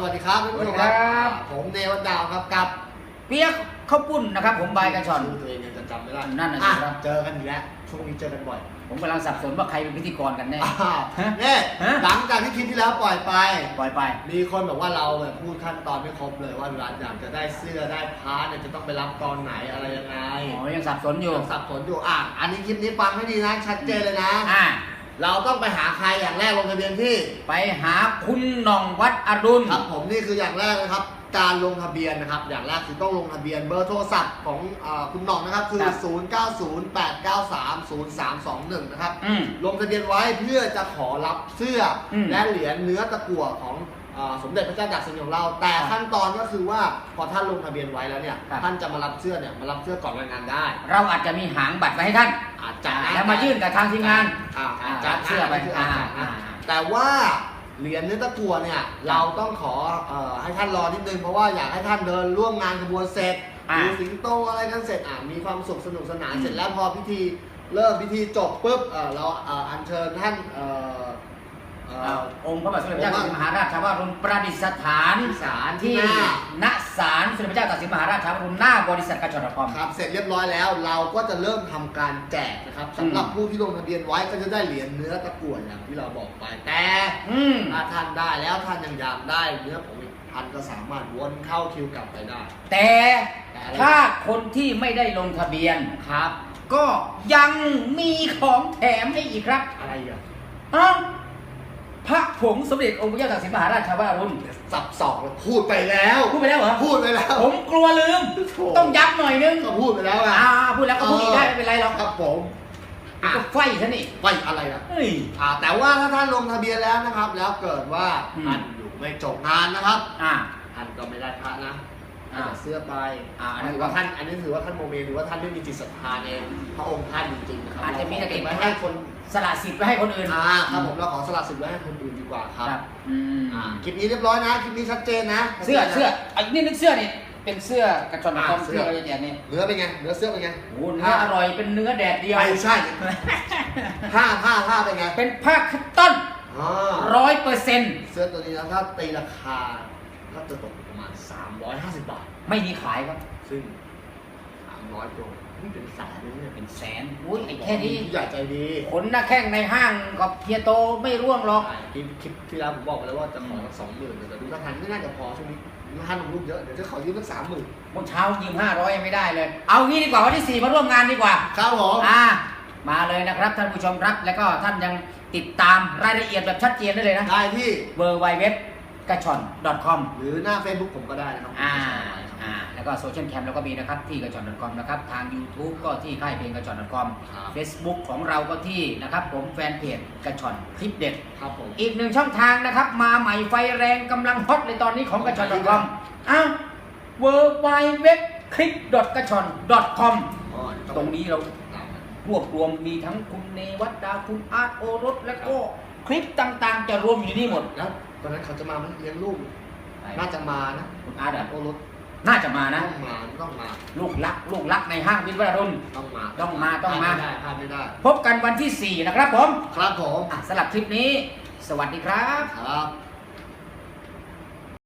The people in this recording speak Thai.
สวัสดีครับท่านผู้ชมคสวัรัสดีครับบผมเนวัดดาวครับกับ เปียกข้าวปุ้นนะครับ ผมบายกระชอนชื่อตัวเองยังจะจำไม่ได้นั่นน่ะสิอ่ครับเจอกันอีกแล้วช่วงนี้เจอกันบ่อย ผมกำลังสับสนว่าใครเป็นพิธีกรกันแน่อ้าวฮะเนี่ยฮะหลังจากที่คลิปที่แล้วปล่อยไป ปล่อยไป มีคนบอกว่าเราแบบพูดขั้นตอนไม่ครบเลยว่าเวลาอยากจะได้เสื้อได้พาร์ทเนี่ยจะต้องไปรับตอนไหนอะไรยังไงอ๋อยังสับสนอยู่ยังสับสนอยู่อะอันนี้คลิปนี้ฟังให้ดีนะชัดเจนเลยนะอ่า เราต้องไปหาใครอย่างแรกลงทะเบียนที่ ไปหาคุณหน่องวัดอรุณ ครับผมนี่คืออย่างแรกนะครับ การลงทะเบียนนะครับ อย่างแรกคือต้องลงทะเบียนเบอร์โทรศัพท์ของอาคุณหน่องนะครับ คือ ครับ 0908930321 นะครับ อืม ลงทะเบียนไว้เพื่อจะขอรับเสื้ออมและเหรียญเนื้อตะกั่วของอาสมเด็จพระเจ้าตากสินของเรา แต่ครับขั้นตอนก็คือว่าพอท่านลงทะเบียนไว้แล้วเนี่ยครับ ท่านจะมารับเสื้อเนี่ยมารับเสื้อก่อนวันงานได้ เราอาจจะมีหางบัตรไว้ให้ท่านอาจจะนะแล้วมายื่นกับทางทีมงานอ่าอ่าอาจจะรับเสื้อไปนะอาจจะอ่านะอ่า แต่ว่า เหรียญเนื้อตะกั่วเนี่ยเราต้องขอเอ่อให้ท่านรอนิดนึงเพราะว่าอยากให้ท่านเดินร่วมงานขบวนเสร็จอ่าดูสิงโตอะไรกันเสร็จอะมีความสุขสนุกสนานเสร็จแล้วพอพิธีเริ่มพิธีจบปุ๊บเอ่อเราเอ่ออัญเชิญท่านเอ่อ เอ่เอ่ออองค์พระบาทสมเด็จพระเจ้าตากสินมหาราชวรุณประดิษฐานที่ศาลที่ที่หน้า ณศาลสมเด็จพระเจ้าตากสินมหาราชวรุณหน้าบริษัทกระชอนคอม ครับเสร็จเรียบร้อยแล้วเราก็จะเริ่มทำการแจกนะครับสำหรับผู้ที่ลงทะเบียนไว้ก็จะได้เหรียญเนื้อตะกั่วอย่างที่เราบอกไปแต่อืมถ้าท่านได้แล้วท่านยังอยากได้เนื้อผงอีกท่านก็สามารถวนเข้าคิวกลับไปได้ แต่แต่อะไรถ้าคนที่ไม่ได้ลงทะเบียน ครับ ก็ยังมีของแถมให้อีกครับ อะไรอะอ้าว พระผงสมเด็จองค์พระเจ้าตากสินมหาราชวรุณสับสอกแล้วพูดไปแล้ว พูดไปแล้วเหรอ พูดไปแล้ว ผมกลัวลืมโถ่ต้องย้ำหน่อยนึงก็พูดไปแล้วอะอ่าพูดแล้วก็พูดอีกได้ไม่เป็นไรหรอกครับผมอะก็ไฟฉันนี่ไปอะไรอะเฮ้ย อ่าแต่ว่าถ้าท่านลงทะเบียนแล้วนะครับ แล้วเกิดว่าอืม ท่านอยู่ไม่จบงานนะครับอ่า ท่านก็ไม่ได้พระนะ อ่าแต่เสื้อไปอ่าอันนี้ถือว่าท่านอันนี้ถือว่าท่านโมเมนหรือว่าท่านไม่มีจิตศรัทธาในพระองค์ท่านจริงๆนะครับอาจจะมีเรแต่ขเก็บไว้ไว้ให้ให้คนสละสิทธิ์ไว้ให้คนอื่น อ่าครับผมเราขอสละสิทธิ์ไว้ให้คนอื่นดีกว่าครับครับอืมอ่าคลิปนี้เรียบร้อยนะคลิปนี้ชัดเจนนะเสื้อชัดจนนะเสื้อไอ้นี่นึกเสื้อนี่เป็นเสื้อกระชอนคอมอ่าเสื้เสื้อออะไรอย่างนี้เนื้อเป็นไงเนื้อเสื้อเป็นไงโอ้โหเนื้ออร่อยเป็นเนื้อแดดเดียว ไม่ใช่ผ้าผ้าผ้าเป็นไงเป็นผ้าคัตตอนอ่าร้อยเปอร์เซ็นต์เสื้อตัวนี้นะถ้าตีราคา ก็จะตกประมาณ 350 บาท ไม่มีขายครับ ซึ่ง 300ตัวนี่เป็นแสนเลยเนี่ยเป็นแสนอุ้ยไอ้แค่นี้ผู้ใหญ่ใจดีขนหน้าแข้งในห้างกับเฮียโตไม่ร่วงหรอก ใช่คลิปคลิปที่แล้วผมบอกไปแล้วว่าจะขอสักสองหมื่นแต่ดูท่าทางไม่น่าจะพอช่วงนี้ท่านลงรูปเยอะเดี๋ยวจะขอยืมสักสามหมื่นเมื่อเช้ายืมห้าร้อยยังไม่ได้เลย เอางี้ดีกว่าวันที่สี่มาร่วมงานดีกว่า ครับผม อ่า มาเลยนะครับท่านผู้ชมครับ แล้วก็ท่านยังติดตามรายละเอียดแบบชัดเจนได้เลยนะ ได้ที่ w w w กระชอน .com หรือหน้า Facebook ผมก็ได้นะครับอ่าอ่าแล้วก็โซเชียลแคมแล้วก็มีนะครับที่กระชอน .com นะครับทาง YouTube ก็ที่ค่ายเพลงกระชอน .com ครับ Facebook ของเราก็ที่นะครับผมแฟนเพจกระชอนคลิปเด็ด ครับผม อีกหนึ่งช่องทางนะครับ มาใหม่ไฟแรงกำลังฮอตในตอนนี้ของกระชอน .com อ้าว w w w คลิปกระชอน .com อ๋อตรงนี้เราตามนั้นรวบรวมมีทั้งคุณเนวัตดาคุณอาร์ตโอรสและก็ คลิปต่างๆ จะรวมอยู่ที่นี่หมด แล้วตอนนั้นเขาจะมาไหมเลี้ยงลูก น่าจะมานะคุณอาร์ตอะโอรสน่าจะมานะ ต้องมาต้องมาลูกรัก ลูกรักในห้างวิทย์วรรุณต้องมาต้องมาต้องมา พลดไม่ได้พลาดไม่ได้พบกันวันที่ 4 นะครับผมครับผมอะสำหรับคลิปนี้ สวัสดีครับ ครับ